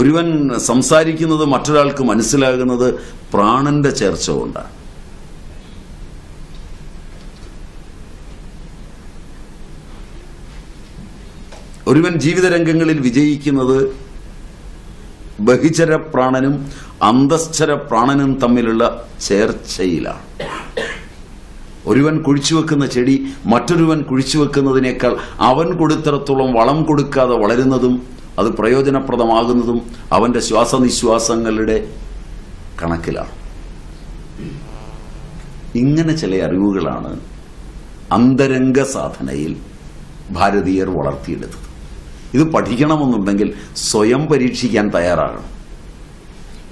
ഒരുവൻ സംസാരിക്കുന്നത് മറ്റൊരാൾക്ക് മനസ്സിലാകുന്നത് പ്രാണന്റെ ചേർച്ച കൊണ്ടാണ്. ഒരുവൻ ജീവിതരംഗങ്ങളിൽ വിജയിക്കുന്നത് ബഹിചര പ്രാണനും അന്തശ്ചര പ്രാണനും തമ്മിലുള്ള ചേർച്ചയിലാണ്. ഒരുവൻ കുഴിച്ചുവെക്കുന്ന ചെടി മറ്റൊരുവൻ കുഴിച്ചുവെക്കുന്നതിനേക്കാൾ അവൻ കൊടുത്തിടത്തോളം വളം കൊടുക്കാതെ വളരുന്നതും അത് പ്രയോജനപ്രദമാകുന്നതും അവന്റെ ശ്വാസനിശ്വാസങ്ങളുടെ കണക്കിലാണ്. ഇങ്ങനെ ചില അറിവുകളാണ് അന്തരംഗ സാധനയിൽ ഭാരതീയർ വളർത്തിയെടുത്തത്. ഇത് പഠിക്കണമെന്നുണ്ടെങ്കിൽ സ്വയം പരീക്ഷിക്കാൻ തയ്യാറാകണം.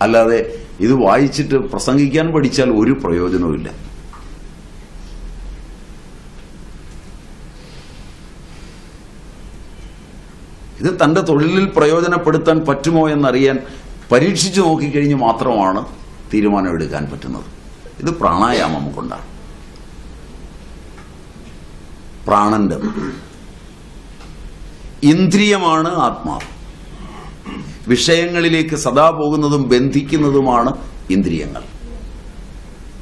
അല്ലാതെ ഇത് വായിച്ചിട്ട് പ്രസംഗിക്കാൻ പഠിച്ചാൽ ഒരു പ്രയോജനവുമില്ല. ഇത് തന്റെ തൊഴിലിൽ പ്രയോജനപ്പെടുത്താൻ പറ്റുമോ എന്നറിയാൻ പരീക്ഷിച്ചു നോക്കിക്കഴിഞ്ഞ് മാത്രമാണ് തീരുമാനമെടുക്കാൻ പറ്റുന്നത്. ഇത് പ്രാണായാമം കൊണ്ടാണ്. പ്രാണന്റെ ഇന്ദ്രിയമാണ് ആത്മാവ് വിഷയങ്ങളിലേക്ക് സദാ പോകുന്നതും ബന്ധിക്കുന്നതുമാണ് ഇന്ദ്രിയങ്ങൾ.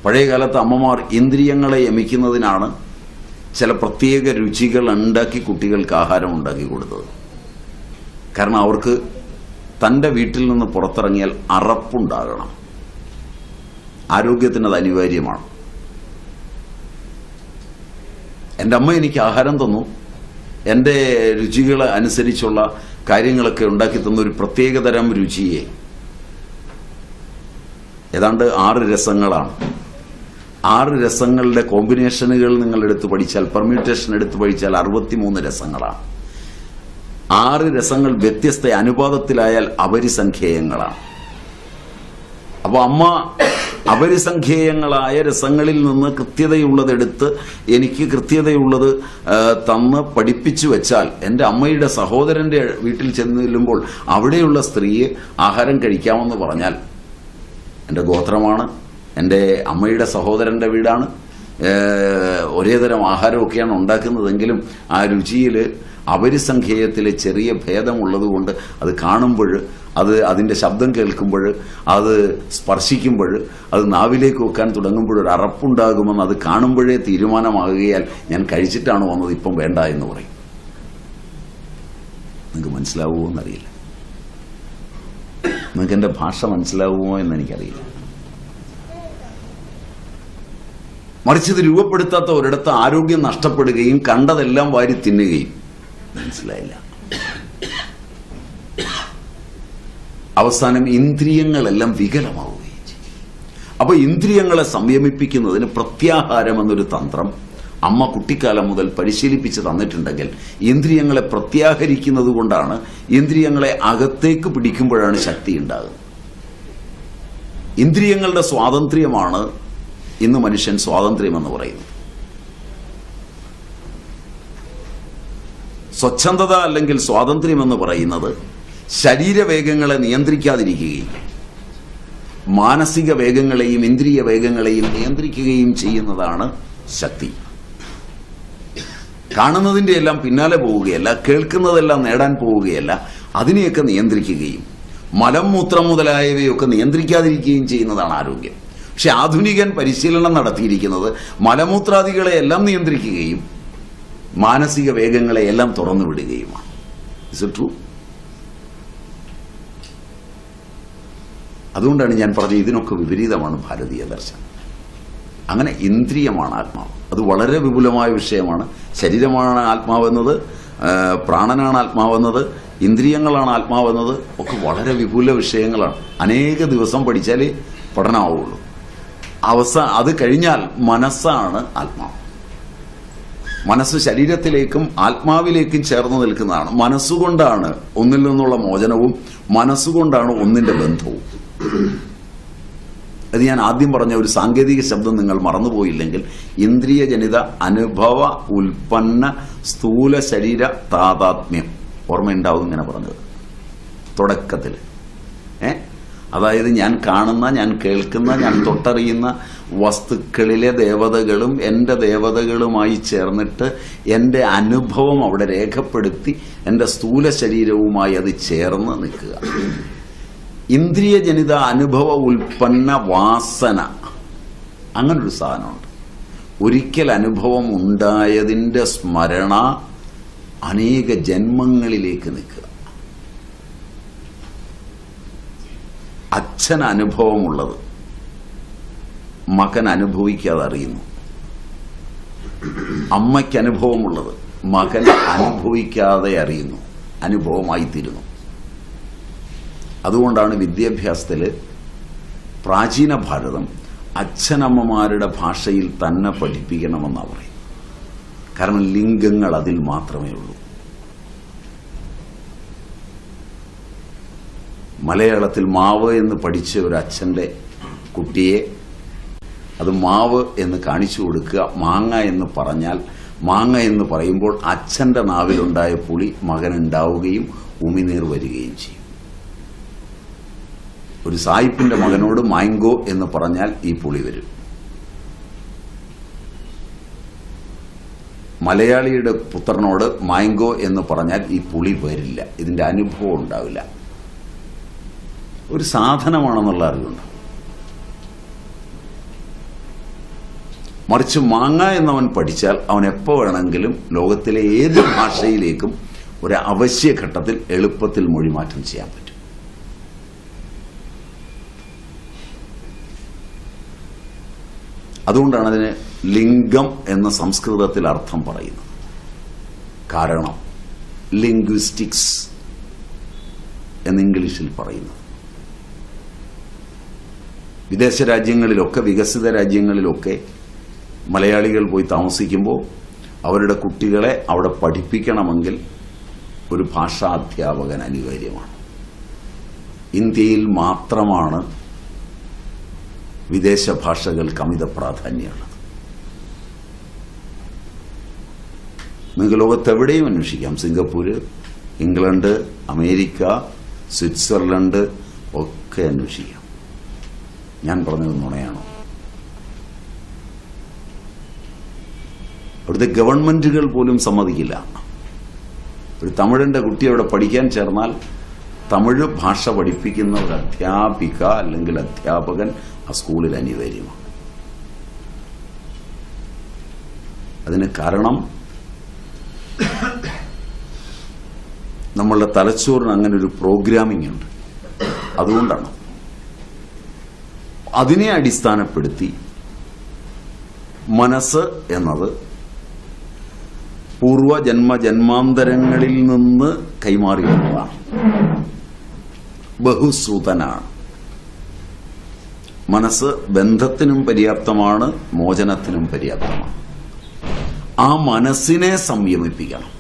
പഴയകാലത്ത് അമ്മമാർ ഇന്ദ്രിയങ്ങളെ യമിക്കുന്നതിനാണ് ചില പ്രത്യേക രുചികൾ ഉണ്ടാക്കി കുട്ടികൾക്ക് ആഹാരം ഉണ്ടാക്കി കൊടുത്തത്. കാരണം അവർക്ക് തന്റെ വീട്ടിൽ നിന്ന് പുറത്തിറങ്ങിയാൽ അറപ്പുണ്ടാകണം. ആരോഗ്യത്തിന് അത് അനിവാര്യമാണ്. എന്റെ അമ്മ എനിക്ക് ആഹാരം തന്നു. എന്റെ രുചികൾ അനുസരിച്ചുള്ള കാര്യങ്ങളൊക്കെ ഉണ്ടാക്കി തന്ന ഒരു പ്രത്യേകതരം രുചിയെ. ഏതാണ്ട് ആറ് രസങ്ങളാണ്. ആറ് രസങ്ങളുടെ കോമ്പിനേഷനുകൾ നിങ്ങൾ എടുത്ത് പഠിച്ചാൽ പെർമ്യൂട്ടേഷൻ എടുത്ത് പഠിച്ചാൽ അറുപത്തിമൂന്ന് രസങ്ങളാണ്. ആറ് രസങ്ങൾ വ്യത്യസ്ത അനുപാതത്തിലായാൽ അപരിസംഖ്യേയങ്ങളാണ്. അപ്പൊ അമ്മ അപരിസംഖ്യേയങ്ങളായ രസങ്ങളിൽ നിന്ന് കൃത്യതയുള്ളതെടുത്ത് എനിക്ക് കൃത്യതയുള്ളത് തന്ന് പഠിപ്പിച്ചു വെച്ചാൽ എന്റെ അമ്മയുടെ സഹോദരന്റെ വീട്ടിൽ ചെന്ന് ചെല്ലുമ്പോൾ അവിടെയുള്ള സ്ത്രീയെ ആഹാരം കഴിക്കാമെന്ന് പറഞ്ഞാൽ എന്റെ ഗോത്രമാണ് എന്റെ അമ്മയുടെ സഹോദരന്റെ വീടാണ്. ഒരേതരം ഒരേ തരം ആഹാരമൊക്കെയാണ് ഉണ്ടാക്കുന്നതെങ്കിലും ആ രുചിയിൽ അപരിസംഖ്യേയത്തിലെ ചെറിയ ഭേദമുള്ളതുകൊണ്ട് അത് കാണുമ്പോൾ അത് അതിന്റെ ശബ്ദം കേൾക്കുമ്പോൾ അത് സ്പർശിക്കുമ്പോൾ അത് നാവിലേക്ക് വെക്കാൻ തുടങ്ങുമ്പോൾ ഒരു അറപ്പുണ്ടാകുമെന്ന് അത് കാണുമ്പോഴേ തീരുമാനമാകുകയാൽ ഞാൻ കഴിച്ചിട്ടാണ് വന്നത് ഇപ്പം വേണ്ട എന്ന് പറയും. നിങ്ങൾക്ക് മനസ്സിലാവുമോ എന്നറിയില്ല. നിങ്ങൾക്ക് എന്റെ ഭാഷ മനസ്സിലാവുമോ എന്ന് എനിക്കറിയില്ല. മറിച്ച് ഇത് രൂപപ്പെടുത്താത്ത ഒരിടത്ത് ആരോഗ്യം നഷ്ടപ്പെടുകയും കണ്ടതെല്ലാം വാരി തിന്നുകയും മനസ്സിലായില്ല. അവസാനം ഇന്ദ്രിയങ്ങളെല്ലാം വികലമാവുകയും ചെയ്യും അപ്പൊ ഇന്ദ്രിയങ്ങളെ സംയമിപ്പിക്കുന്നതിന് പ്രത്യാഹാരം എന്നൊരു തന്ത്രം അമ്മ കുട്ടിക്കാലം മുതൽ പരിശീലിപ്പിച്ച് തന്നിട്ടുണ്ടെങ്കിൽ ഇന്ദ്രിയങ്ങളെ പ്രത്യാഹരിക്കുന്നത് കൊണ്ടാണ് ഇന്ദ്രിയങ്ങളെ അകത്തേക്ക് പിടിക്കുമ്പോഴാണ് ശക്തി ഉണ്ടാകുന്നത്. ഇന്ദ്രിയങ്ങളുടെ സ്വാതന്ത്ര്യമാണ് ഇന്ന് മനുഷ്യൻ സ്വാതന്ത്ര്യം എന്ന് പറയുന്നത്. സ്വച്ഛന്തത അല്ലെങ്കിൽ സ്വാതന്ത്ര്യം എന്ന് പറയുന്നത് ശരീരവേഗങ്ങളെ നിയന്ത്രിക്കാതിരിക്കുകയും മാനസിക വേഗങ്ങളെയും ഇന്ദ്രിയ വേഗങ്ങളെയും നിയന്ത്രിക്കുകയും ചെയ്യുന്നതാണ് ശക്തി. കാണുന്നതിന്റെ എല്ലാം പിന്നാലെ പോവുകയല്ല കേൾക്കുന്നതെല്ലാം നേടാൻ പോവുകയല്ല അതിനെയൊക്കെ നിയന്ത്രിക്കുകയും മലം മൂത്രം മുതലായവയൊക്കെ നിയന്ത്രിക്കാതിരിക്കുകയും ചെയ്യുന്നതാണ് ആരോഗ്യം. പക്ഷെ ആധുനികൻ പരിശീലനം നടത്തിയിരിക്കുന്നത് മലമൂത്രാദികളെ എല്ലാം നിയന്ത്രിക്കുകയും മാനസിക വേഗങ്ങളെ എല്ലാം തുറന്നു വിടുകയുമാണ്. ഇസ് ട്രൂ അതുകൊണ്ടാണ് ഞാൻ പറഞ്ഞത് ഇതിനൊക്കെ വിപരീതമാണ് ഭാരതീയ ദർശനം. അങ്ങനെ ഇന്ദ്രിയമാണ് ആത്മാവ്. അത് വളരെ വിപുലമായ വിഷയമാണ്. ശരീരമാണ് ആത്മാവെന്നത് പ്രാണനാണ് ആത്മാവെന്നത് ഇന്ദ്രിയങ്ങളാണ് ആത്മാവെന്നത് ഒക്കെ വളരെ വിപുല വിഷയങ്ങളാണ്. അനേക ദിവസം പഠിച്ചാലേ പഠനമാവുള്ളൂ അവസാന അത് കഴിഞ്ഞാൽ മനസ്സാണ് ആത്മാവ്. മനസ്സ് ശരീരത്തിലേക്കും ആത്മാവിലേക്കും ചേർന്ന് നിൽക്കുന്നതാണ്. മനസ്സുകൊണ്ടാണ് ഒന്നിൽ നിന്നുള്ള മോചനവും മനസ്സുകൊണ്ടാണ് ഒന്നിന്റെ ബന്ധവും. അത് ഞാൻ ആദ്യം പറഞ്ഞ ഒരു സാങ്കേതിക ശബ്ദം നിങ്ങൾ മറന്നുപോയില്ലെങ്കിൽ ഇന്ദ്രിയജനിത അനുഭവ ഉൽപ്പന്ന സ്ഥൂല ശരീര താതാത്മ്യം. ഓർമ്മയുണ്ടാവും ഇങ്ങനെ പറഞ്ഞത്. തുടക്കത്തിൽ ഏ? അതായത് ഞാൻ കാണുന്ന ഞാൻ കേൾക്കുന്ന ഞാൻ തൊട്ടറിയുന്ന വസ്തുക്കളിലെ ദേവതകളും എന്റെ ദേവതകളുമായി ചേർന്നിട്ട് എന്റെ അനുഭവം അവിടെ രേഖപ്പെടുത്തി എന്റെ സ്ഥൂല ശരീരവുമായി അത് ചേർന്ന് നിൽക്കുക. ഇന്ദ്രിയജനിത അനുഭവ ഉൽപ്പന്ന വാസന അങ്ങനൊരു സാധനമുണ്ട്. ഒരിക്കൽ അനുഭവം ഉണ്ടായതിന്റെ സ്മരണ അനേക ജന്മങ്ങളിലേക്ക് നിൽക്കുക. അച്ഛൻ അനുഭവമുള്ളത് മകൻ അനുഭവിക്കാതെ അറിയുന്നു. അമ്മയ്ക്ക് അനുഭവമുള്ളത് മകൻ അനുഭവിക്കാതെ അറിയുന്നു. അനുഭവമായി തീരുന്നു. അതുകൊണ്ടാണ് വിദ്യാഭ്യാസത്തിൽ പ്രാചീന ഭാരതം അച്ഛനമ്മമാരുടെ ഭാഷയിൽ തന്നെ പഠിപ്പിക്കണമെന്നാണ് പറയുന്നത്. കാരണം ലിംഗങ്ങൾ അതിൽ മാത്രമേ ഉള്ളൂ. മലയാളത്തിൽ മാവ് എന്ന് പഠിച്ച ഒരു അച്ഛന്റെ കുട്ടിയെ അത് മാവ് എന്ന് കാണിച്ചു കൊടുക്കുക മാങ്ങ എന്ന് പറഞ്ഞാൽ മാങ്ങ എന്ന് പറയുമ്പോൾ അച്ഛന്റെ നാവിലുണ്ടായ പുളി മകനുണ്ടാവുകയും ഉമിനീർ വരികയും ചെയ്യും. ഒരു സായിപ്പിന്റെ മകനോട് മാങ്കോ എന്ന് പറഞ്ഞാൽ ഈ പുളി വരും. മലയാളിയുടെ പുത്രനോട് മാങ്കോ എന്ന് പറഞ്ഞാൽ ഈ പുളി വരില്ല. ഇതിന്റെ അനുഭവം ഉണ്ടാവില്ല. ഒരു സാധനമാണെന്നുള്ള അറിവുണ്ട്. മറിച്ച് മാങ്ങ എന്നവൻ പഠിച്ചാൽ അവൻ എപ്പോൾ വേണമെങ്കിലും ലോകത്തിലെ ഏത് ഭാഷയിലേക്കും ഒരു അവശ്യ ഘട്ടത്തിൽ എളുപ്പത്തിൽ മൊഴിമാറ്റം ചെയ്യാൻ പറ്റും. അതുകൊണ്ടാണ് അതിന് ലിംഗം എന്ന സംസ്കൃതത്തിൽ അർത്ഥം പറയുന്നത്. കാരണം ലിംഗ്വിസ്റ്റിക്സ് എന്ന് ഇംഗ്ലീഷിൽ പറയുന്നത് വിദേശ രാജ്യങ്ങളിലൊക്കെ വികസിത രാജ്യങ്ങളിലൊക്കെ മലയാളികൾ പോയി താമസിക്കുമ്പോൾ അവരുടെ കുട്ടികളെ അവിടെ പഠിപ്പിക്കണമെങ്കിൽ ഒരു ഭാഷാ അധ്യാപകൻ അനിവാര്യമാണ്. ഇന്ത്യയിൽ മാത്രമാണ് വിദേശ ഭാഷകൾക്ക് അമിത പ്രാധാന്യമുള്ളത്. നിങ്ങൾക്ക് ലോകത്തെവിടെയും അന്വേഷിക്കാം. സിംഗപ്പൂര് ഇംഗ്ലണ്ട് അമേരിക്ക സ്വിറ്റ്സർലൻഡ് ഒക്കെ അന്വേഷിക്കാം. ഞാൻ പറഞ്ഞത് നുണയാണോ? അവിടുത്തെ ഗവൺമെന്റുകൾ പോലും സമ്മതിക്കില്ല. ഒരു തമിഴിന്റെ കുട്ടി അവിടെ പഠിക്കാൻ ചേർന്നാൽ തമിഴ് ഭാഷ പഠിപ്പിക്കുന്ന ഒരു അധ്യാപിക അല്ലെങ്കിൽ അധ്യാപകൻ ആ സ്കൂളിൽ അനിവാര്യമാണ്. അതിന് കാരണം നമ്മളുടെ തലച്ചോറിന് അങ്ങനെ ഒരു പ്രോഗ്രാമിംഗ് ഉണ്ട്. അതുകൊണ്ടാണ്. അതിനെ അടിസ്ഥാനപ്പെടുത്തി മനസ്സ് എന്നത് പൂർവ ജന്മ ജന്മാന്തരങ്ങളിൽ നിന്ന് കൈമാറി വന്നതാണ് ബഹുശ്രുതനാണ് മനസ്സ് ബന്ധത്തിനും പര്യാപ്തമാണ് മോചനത്തിനും പര്യാപ്തമാണ്. ആ മനസ്സിനെ സംയമിപ്പിക്കണം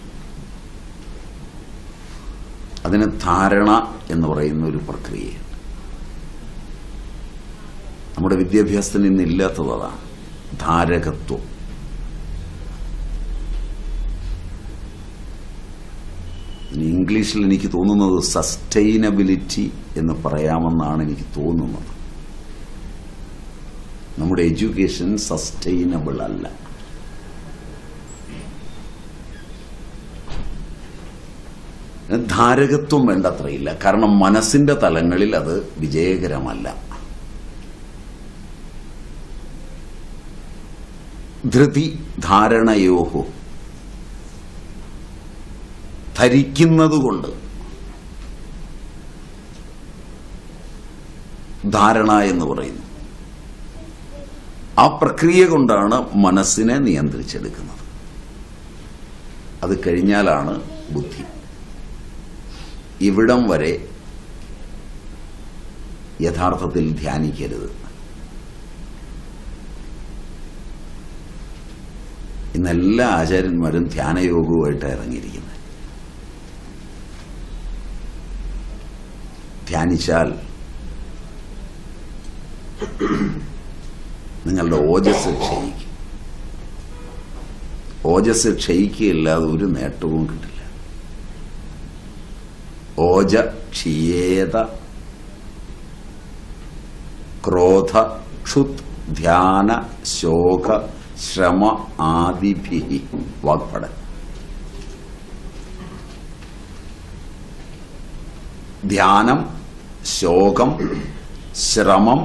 അതിന് ധാരണ എന്ന് പറയുന്ന ഒരു പ്രക്രിയയുണ്ട് നമ്മുടെ വിദ്യാഭ്യാസത്തിന് ഇന്ന് ഇല്ലാത്തത് അതാണ് ധാരകത്വം ഇംഗ്ലീഷിൽ എനിക്ക് തോന്നുന്നത് സസ്റ്റൈനബിലിറ്റി എന്ന് പറയാമെന്നാണ് എനിക്ക് തോന്നുന്നത്. നമ്മുടെ എഡ്യൂക്കേഷൻ സസ്റ്റൈനബിൾ അല്ല. ധാരകത്വം വേണ്ടത്രയില്ല. കാരണം മനസ്സിന്റെ തലങ്ങളിൽ അത് വിജയകരമല്ല. ധൃതി ധാരണയോഹോ ധരിക്കുന്നതുകൊണ്ട് ധാരണ എന്ന് പറയുന്നു. ആ പ്രക്രിയ കൊണ്ടാണ് മനസ്സിനെ നിയന്ത്രിച്ചെടുക്കുന്നത്. അത് കഴിഞ്ഞാലാണ് ബുദ്ധി. ഇവിടം വരെ യഥാർത്ഥത്തിൽ ധ്യാനിക്കരുത്. ഇന്ന് എല്ലാ ആചാര്യന്മാരും ധ്യാനയോഗവുമായിട്ട് ഇറങ്ങിയിരിക്കുന്നത്. ധ്യാനിച്ചാൽ നിങ്ങളുടെ ഓജസ് ക്ഷയിക്കും. ഓജസ് ക്ഷയിക്കുകയില്ലാതെ ഒരു നേട്ടവും കിട്ടില്ല. ഓജ ക്ഷീയേത ക്രോധ ക്ഷുത് ധ്യാന ശോക ശ്രമ ആദിഭി വാക്പട ധ്യാനം ശോകം ശ്രമം